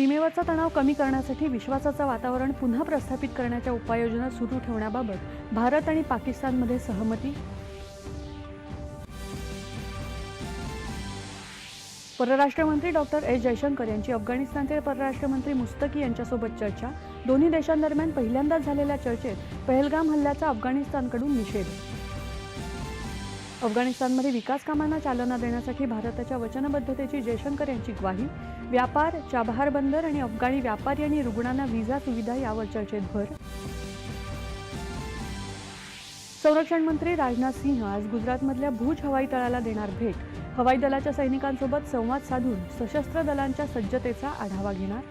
सीमेवरचा तणाव कमी करण्यासाठी विश्वासाचं वातावरण पुन्हा प्रस्थापित करण्याच्या उपाययोजना सुरू ठेवण्याबाबत भारत आणि पाकिस्तानमध्ये सहमती? परराष्ट्रमंत्री डॉक्टर एस. जयशंकर यांची अफगाणिस्तानचे परराष्ट्रमंत्री मुस्तकी यांच्यासोबत चर्चा. दोन्ही देशांदरम्यान पहिल्यांदाच झालेल्या चर्चेत पहलगाम हल्ल्याचा अफगाणिस्तानकडून निषेध अफगाणिस्तानमध्ये विकास कामांना चालना देण्यासाठी भारताच्या वचनबद्धतेची जयशंकर यांची ग्वाही व्यापार चाबहार बंदर आणि अफगाणी व्यापारी आणि रुग्णांना व्हिसा सुविधा यावर चर्चेत भर. संरक्षण मंत्री राजनाथ सिंह आज गुजरातमधल्या भूज हवाई तळाला देणार भेट. हवाई दलाच्या सैनिकांसोबत संवाद साधून सशस्त्र दलांच्या सज्जतेचा आढावा घेणार.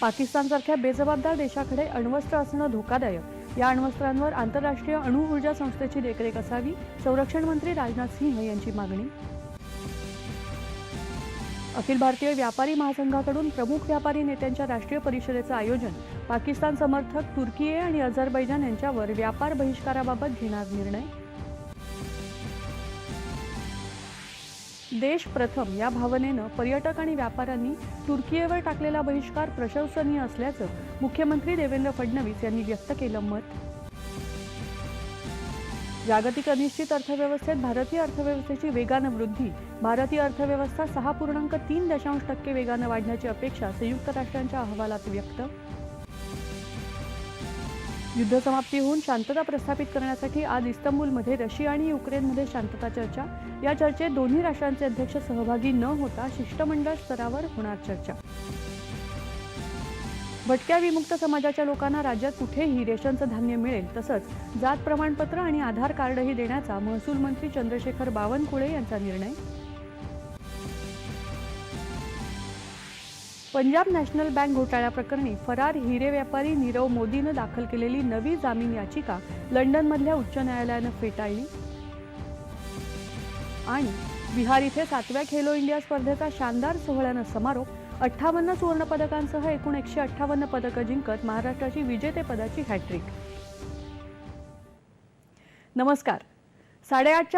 पाकिस्तानसारख्या बेजबाबदार देशाकडे अण्वस्त्र असणं धोकादायक या अण्वस्त्रांवर आंतरराष्ट्रीय अणु ऊर्जा संस्थेची देखरेख असावी संरक्षण मंत्री राजनाथ सिंह यांची मागणी. अखिल भारतीय व्यापारी महासंघाकडून प्रमुख व्यापारी नेत्यांच्या राष्ट्रीय परिषदेचं आयोजन पाकिस्तान समर्थक तुर्कीये आणि अझरबैजान यांच्यावर व्यापार बहिष्काराबाबत घेणार निर्णय. देश प्रथम या भावनेनं पर्यटक आणि व्यापाऱ्यांनी तुर्कीयेवर टाकलेला बहिष्कार प्रशंसनीय असल्याचं मुख्यमंत्री देवेंद्र फडणवीस यांनी व्यक्त केलं मत. जागतिक अनिश्चित अर्थव्यवस्थेत भारतीय अर्थव्यवस्थेची वेगानं वृद्धी भारतीय अर्थव्यवस्था सहा पूर्णांक तीन दशांश टक्के वेगानं वाढण्याची अपेक्षा संयुक्त राष्ट्रांच्या अहवालात व्यक्त युद्धसमाप्ती होऊन शांतता प्रस्थापित करण्यासाठी आज इस्तंबूलमध्ये रशिया आणि युक्रेनमध्ये शांतता चर्चा. या चर्चेत दोन्ही राष्ट्रांचे अध्यक्ष सहभागी न होता शिष्टमंडळ स्तरावर होणार चर्चा. भटक्या विमुक्त समाजाच्या लोकांना राज्यात कुठेही रेशनचं धान्य मिळेल तसंच जात प्रमाणपत्र आणि आधार कार्डही देण्याचा महसूल मंत्री चंद्रशेखर बावनकुळे यांचा निर्णय. पंजाब नॅशनल बँक घोटाळ्याप्रकरणी फरार हिरे व्यापारी नीरव मोदीनं दाखल केलेली नवी जामीन याचिका लंडनमधल्या उच्च न्यायालयानं फेटाळली. आणि बिहार इथे सातव्या खेलो इंडिया स्पर्धेचा शानदार सोहळ्यानं समारोप अठ्ठावन्न सुवर्णपदकांसह एकूण एकशे अठ्ठावन्न पदकं जिंकत महाराष्ट्राची विजेतेपदाची हॅट्रिक नमस्कार. साडेआठच्या